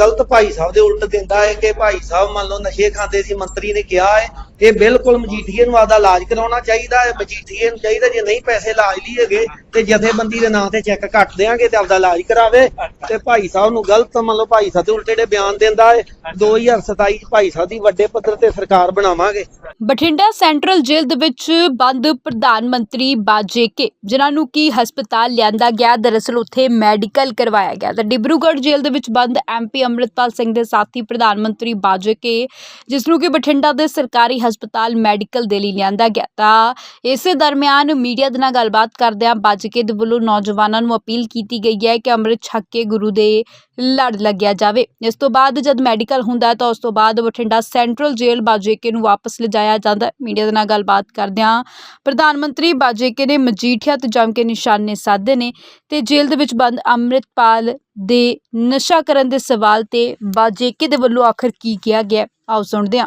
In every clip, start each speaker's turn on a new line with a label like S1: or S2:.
S1: ਗਲਤ ਭਾਈ ਸਾਹਿਬ ਦੇ ਉਲਟ ਦਿੰਦਾ ਹੈ ਕਿ ਭਾਈ ਸਾਹਿਬ ਮੰਨ ਲਓ ਨਸ਼ੇ ਖਾਂਦੇ ਸੀ, ਮੰਤਰੀ ਨੇ ਕਿਹਾ ਹੈ ਇਹ ਬਿਲਕੁਲ ਮਜੀਠੀਏ ਨੂੰ ਆਦਾ ਇਲਾਜ ਕਰਾਉਣਾ ਚਾਹੀਦਾ ਹੈ ਮਜੀਠੀਏ ਨੂੰ ਚਾਹੀਦਾ, ਜੇ ਨਹੀਂ ਪੈਸੇ ਇਲਾਜ ਲਈ ਹੈਗੇ ਤੇ ਜਥੇਬੰਦੀ ਦੇ ਨਾਂ ਤੇ ਚੈੱਕ ਕੱਟ ਦੇਾਂਗੇ ਤੇ ਆਪਦਾ ਇਲਾਜ ਕਰਾਵੇ। ਤੇ ਭਾਈ ਸਾਹਿਬ ਨੂੰ ਗਲਤ ਮੰਨ ਲਓ, ਭਾਈ ਸਾਹਿਬ ਦੇ ਉਲਟੇ ਦੇ ਬਿਆਨ ਦਿੰਦਾ ਹੈ 2027 ਚ ਭਾਈ ਸਾਹਿਬ ਦੀ ਵੱਡੇ ਪੱਧਰ ਤੇ ਸਰਕਾਰ ਬਣਾਵਾਂਗੇ।
S2: ਬਠਿੰਡਾ ਸੈਂਟਰਲ ਜੇਲ੍ਹ ਦੇ ਵਿੱਚ ਬੰਦ ਪ੍ਰਧਾਨ ਮੰਤਰੀ ਬਾਜੇਕੇ ਜਿਨ੍ਹਾਂ ਨੂੰ ਕੀ ਹਸਪਤਾਲ ਲਿਆਂਦਾ ਗਿਆ, ਦਰਅਸਲ ਉੱਥੇ ਮੈਡੀਕਲ ਕਰਵਾਇਆ ਗਿਆ। ਤੇ ਡਿਬਰੂਗੜ੍ਹ ਜੇਲ੍ਹ ਦੇ ਵਿੱਚ ਬੰਦ ਐਮਪੀ ਅੰਮ੍ਰਿਤਪਾਲ ਸਿੰਘ ਦੇ ਸਾਥੀ ਪ੍ਰਧਾਨ ਮੰਤਰੀ ਬਾਜੇਕੇ ਜਿਸ ਨੂੰ ਕਿ ਬਠਿੰਡਾ ਦੇ ਸਰਕਾਰੀ ਹਸਪਤਾਲ ਮੈਡੀਕਲ ਦੇ ਲਈ ਲਿਆਂਦਾ ਗਿਆ। ਤਾਂ ਇਸੇ ਦਰਮਿਆਨ ਮੀਡੀਆ ਦੇ ਨਾਲ ਗੱਲਬਾਤ ਕਰਦਿਆਂ ਬਾਜਕੇ ਦੇ ਵੱਲੋਂ ਨੌਜਵਾਨਾਂ ਨੂੰ ਅਪੀਲ ਕੀਤੀ ਗਈ ਹੈ ਕਿ ਅੰਮ੍ਰਿਤ ਛਕ ਕੇ ਗੁਰੂ ਦੇ ਲੜ ਲੱਗਿਆ ਜਾਵੇ। ਇਸ ਤੋਂ ਬਾਅਦ ਜਦ ਮੈਡੀਕਲ ਹੁੰਦਾ ਤਾਂ ਉਸ ਤੋਂ ਬਾਅਦ ਬਠਿੰਡਾ ਸੈਂਟਰਲ ਜੇਲ੍ਹ ਬਾਜੇਕੇ ਨੂੰ ਵਾਪਸ ਲਿਜਾਇਆ ਜਾਂਦਾ ਮੀਡੀਆ ਦੇ ਨਾਲ ਗੱਲਬਾਤ ਕਰਦਿਆਂ ਪ੍ਰਧਾਨ ਮੰਤਰੀ ਬਾਜੇਕੇ ਨੇ ਮਜੀਠੀਆ ਤੇ ਜੰਮ ਕੇ ਨਿਸ਼ਾਨੇ ਸਾਧੇ ਨੇ ਤੇ ਜੇਲ੍ਹ ਦੇ ਵਿੱਚ ਬੰਦ ਅੰਮ੍ਰਿਤਪਾਲ ਦੇ ਨਸ਼ਾ ਕਰਨ ਦੇ ਸਵਾਲ ਤੇ ਬਾਜੇਕੇ ਦੇ ਵੱਲੋਂ ਆਖਰ ਕੀ ਕਿਹਾ ਗਿਆ ਆਓ ਸੁਣਦੇ ਹਾਂ।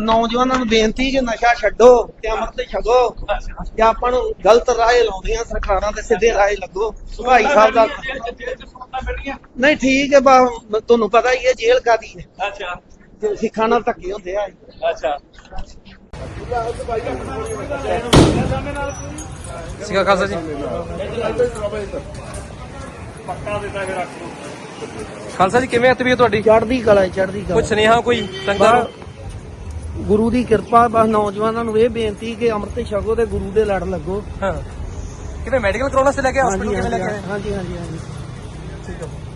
S1: ਨੌਜਵਾਨਾਂ ਨੂੰ ਬੇਨਤੀ ਕਿ ਨਸ਼ਾ ਛੱਡੋ ਤੇ ਅੰਮ੍ਰਿਤ ਛਕੋ ਤੇ ਆਪਾਂ ਨੂੰ ਗਲਤ ਰਾਹ ਲਾਉਂਦੀਆਂ ਸਰਕਾਰਾਂ ਤੇ ਸਿੱਧੇ ਰਾਹ ਲੱਗੋ। ਭਾਈ ਸਾਹਿਬ ਦਾ ਨਹੀਂ ਠੀਕ ਹੈ ਬਾ ਤੁਹਾਨੂੰ ਪਤਾ ਹੀ ਹੈ ਜੇਲ੍ਹ ਕਾਦੀ ਹੈ?
S3: ਅੱਛਾ।
S1: ਤੇ ਸਿੱਖਾਂ ਨਾਲ ਧੱਕੇ ਹੁੰਦੇ ਆ।
S3: ਅੱਛਾ।
S4: ਖਾਲਸਾ ਜੀ।
S3: ਪੱਕਾ ਦਿੱਤਾ ਫਿਰ ਰੱਖ ਲਓ।
S4: ਖਾਲਸਾ ਜੀ ਕਿਵੇਂ ਆ ਤਬੀਅਤ ਤੁਹਾਡੀ?
S1: ਚੜ੍ਹਦੀ ਕਲਾ ਚੜ੍ਹਦੀ
S4: ਕੋਈ ਸੁਨੇਹਾ ਕੋਈ ਸੰਗਤਾਂ
S1: ਗੁਰੂ ਦੀ ਕਿਰਪਾ ਬਸ ਨੌਜਵਾਨਾਂ ਨੂੰ ਇਹ ਬੇਨਤੀ ਕਿ ਅੰਮ੍ਰਿਤ ਛਕੋ ਤੇ ਗੁਰੂ ਦੇ ਲੜ ਲੱਗੋ।
S4: ਹਾਂ। ਕਿਵੇਂ ਮੈਡੀਕਲ ਕਰਾਉਣਾ ਸੇ ਲੈ ਕੇ ਹਸਪੀਟਲ ਕਿਵੇਂ ਲੈ ਕੇ ਆਏ?
S1: ਹਾਂਜੀ ਹਾਂਜੀ ਹਾਂਜੀ।
S4: ਠੀਕ ਹੈ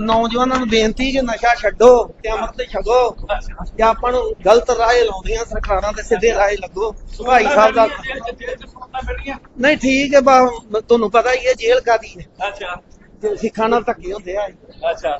S1: ਨੌਜਵਾਨਾਂ ਨੂੰ ਬੇਨਤੀ ਕਿ ਨਸ਼ਾ ਛੱਡੋ ਤੇ ਅੰਮ੍ਰਿਤ ਛਕੋ ਤੇ ਆਪਾਂ ਨੂੰ ਗਲਤ ਰਾਹ ਲਾਉਂਦੀਆਂ ਸਰਕਾਰਾਂ ਤੇ ਸਿੱਧੇ ਰਾਹ ਲੱਗੋ। ਭਾਈ ਸਾਹਿਬ ਦਾ ਨਹੀਂ ਠੀਕ ਹੈ ਬਾ ਤੁਹਾਨੂੰ ਪਤਾ ਹੀ ਹੈ ਜੇਲ੍ਹ ਕਾਦੀ ਹੈ?
S3: ਅੱਛਾ।
S1: ਸਿੱਖਾਂ ਨਾਲ ਧੱਕੇ ਹੁੰਦੇ ਆ।
S3: ਅੱਛਾ।